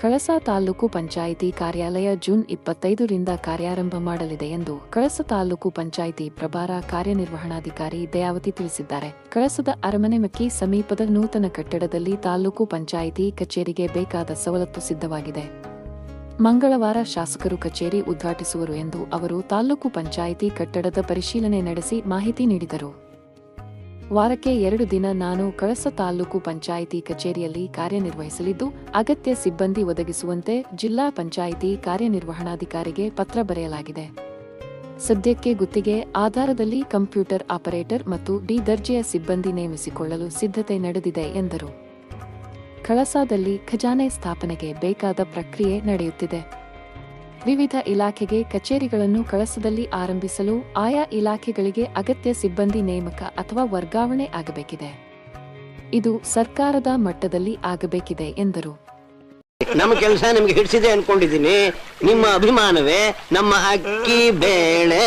ಕಳಸ ತಾಲೂಕು ಪಂಚಾಯಿತಿ ಕಾರ್ಯಾಲಯ ಜೂನ್ ಇಪ್ಪತ್ತೈದರಿಂದ ಕಾರ್ಯಾರಂಭ ಮಾಡಲಿದೆ ಎಂದು ಕಳಸ ತಾಲೂಕು ಪಂಚಾಯಿತಿ ಪ್ರಭಾರ ಕಾರ್ಯನಿರ್ವಹಣಾಧಿಕಾರಿ ದಯಾವತಿ ತಿಳಿಸಿದ್ದಾರೆ. ಕಳಸದ ಅರಮನೆ ಮಕ್ಕಿ ಸಮೀಪದ ನೂತನ ಕಟ್ಟಡದಲ್ಲಿ ತಾಲೂಕು ಪಂಚಾಯಿತಿ ಕಚೇರಿಗೆ ಬೇಕಾದ ಸವಲತ್ತು ಸಿದ್ಧವಾಗಿದೆ. ಮಂಗಳವಾರ ಶಾಸಕರು ಕಚೇರಿ ಉದ್ಘಾಟಿಸುವರು ಎಂದು ಅವರು ತಾಲೂಕು ಪಂಚಾಯಿತಿ ಕಟ್ಟಡದ ಪರಿಶೀಲನೆ ನಡೆಸಿ ಮಾಹಿತಿ ನೀಡಿದರು. ವಾರಕ್ಕೆ ಎರಡು ದಿನ ನಾನು ಕಳಸ ತಾಲೂಕು ಪಂಚಾಯಿತಿ ಕಚೇರಿಯಲ್ಲಿ ಕಾರ್ಯನಿರ್ವಹಿಸಲಿದ್ದು, ಅಗತ್ಯ ಸಿಬ್ಬಂದಿ ಒದಗಿಸುವಂತೆ ಜಿಲ್ಲಾ ಪಂಚಾಯಿತಿ ಕಾರ್ಯನಿರ್ವಹಣಾಧಿಕಾರಿಗೆ ಪತ್ರ ಬರೆಯಲಾಗಿದೆ. ಸದ್ಯಕ್ಕೆ ಗುತ್ತಿಗೆ, ಆಧಾರದಲ್ಲಿ ಕಂಪ್ಯೂಟರ್ ಆಪರೇಟರ್ ಮತ್ತು ಡಿ ದರ್ಜೆಯ ಸಿಬ್ಬಂದಿ ನೇಮಿಸಿಕೊಳ್ಳಲು ಸಿದ್ಧತೆ ನಡೆದಿದೆ ಎಂದರು. ಕಳಸಾದಲ್ಲಿ ಖಜಾನೆ ಸ್ಥಾಪನೆಗೆ ಬೇಕಾದ ಪ್ರಕ್ರಿಯೆ ನಡೆಯುತ್ತಿದೆ. ವಿವಿಧ ಇಲಾಖೆಗೆ ಕಚೇರಿಗಳನ್ನು ಕಳಸದಲ್ಲಿ ಆರಂಭಿಸಲು ಆಯಾ ಇಲಾಖೆಗಳಿಗೆ ಅಗತ್ಯ ಸಿಬ್ಬಂದಿ ನೇಮಕ ಅಥವಾ ವರ್ಗಾವಣೆ ಆಗಬೇಕಿದೆ. ಇದು ಸರ್ಕಾರದ ಮಟ್ಟದಲ್ಲಿ ಆಗಬೇಕಿದೆ ಎಂದರು. ನಮ್ಮ ಕೆಲಸ ನಿಮ್ಗೆ ಹಿಡಿಸಿದೆ ಅನ್ಕೊಂಡಿದ್ದೀನಿ. ನಿಮ್ಮ ಅಭಿಮಾನವೇ, ನಮ್ಮ ಅಕ್ಕಿ ಬೇಳೆ.